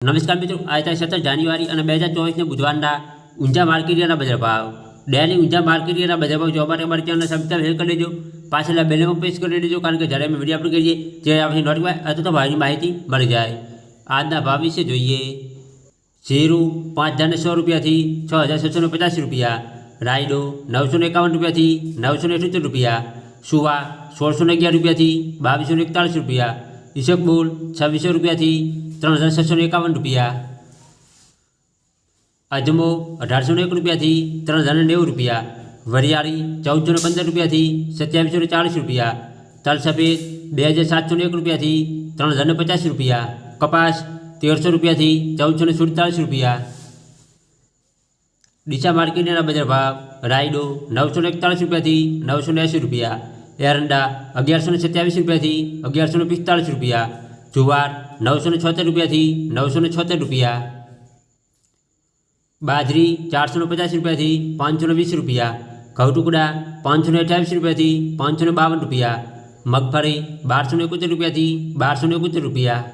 નમસ્કાર મિત્રો આજે સત્તર જાન્યુઆરી અને બે હજાર ચોવીસને બુધવારના ઊંઝા માર્કેટિયાના બજાર ભાવ ડેલી ઊંઝા માર્કેટિયાના બજાર ભાવ જોવા માટે અમારી ચેનલને સબસ્ક્રાઈબ શેર કરી દેજો પાછળના બેલમાં પ્રેસ કરી દેજો કારણ કે જ્યારે અમે વિડીયો અપલોડ કરીએ ત્યારે આપણી નોટિફાઈ અથવા તો ભાવની માહિતી મળી જાય આજના ભાવ વિશે જોઈએ શેરું પાંચ હજારને સો રૂપિયાથી છ હજાર છસો ને પચાસ રૂપિયા રાયડો નવસો ને એકાવન રૂપિયાથી નવસો ને અઠ્યોતેર રૂપિયા સુવા સોળસો ને અગિયાર રૂપિયાથી બાવીસો ને એકતાળીસ રૂપિયા ઈસકબુલ છવ્વીસો રૂપિયાથી ત્રણ હજાર છસો ને એકાવન રૂપિયા અજમો અઢારસો ને એક રૂપિયાથી ત્રણ હજાર ને નેવું રૂપિયા વરિયાળી ચૌદસો ને પંદર રૂપિયાથી સત્યાવીસો ને ચાલીસ રૂપિયા તલ સફેદ બે હજાર સાતસો ને એક રૂપિયાથી ત્રણ હજાર ને પચાસ રૂપિયા કપાસ તેરસો રૂપિયાથી ચૌદસો ને સુડતાલીસ રૂપિયા ડીસા માર્કેટના બજાર ભાવ રાયડો નવસો ને એકતાલીસ રૂપિયાથી નવસો ને એંસી રૂપિયા એરંડા અગિયારસો ને સત્યાવીસ રૂપિયાથી અગિયારસો ને પિસ્તાળીસ રૂપિયા, જુવાર નવસો ને છોતેર રૂપિયાથી નવસો ને છોતેર રૂપિયા, બાજરી ચારસો ને પચાસ રૂપિયાથી પાંચસો ને વીસ રૂપિયા ઘઉં ટુકડા પાંચસો ને અઠ્યાવીસ રૂપિયાથી પાંચસો ને બાવન રૂપિયા, મગફળી બારસો ને એકોતેર રૂપિયાથી બારસો ને એકોતેર રૂપિયા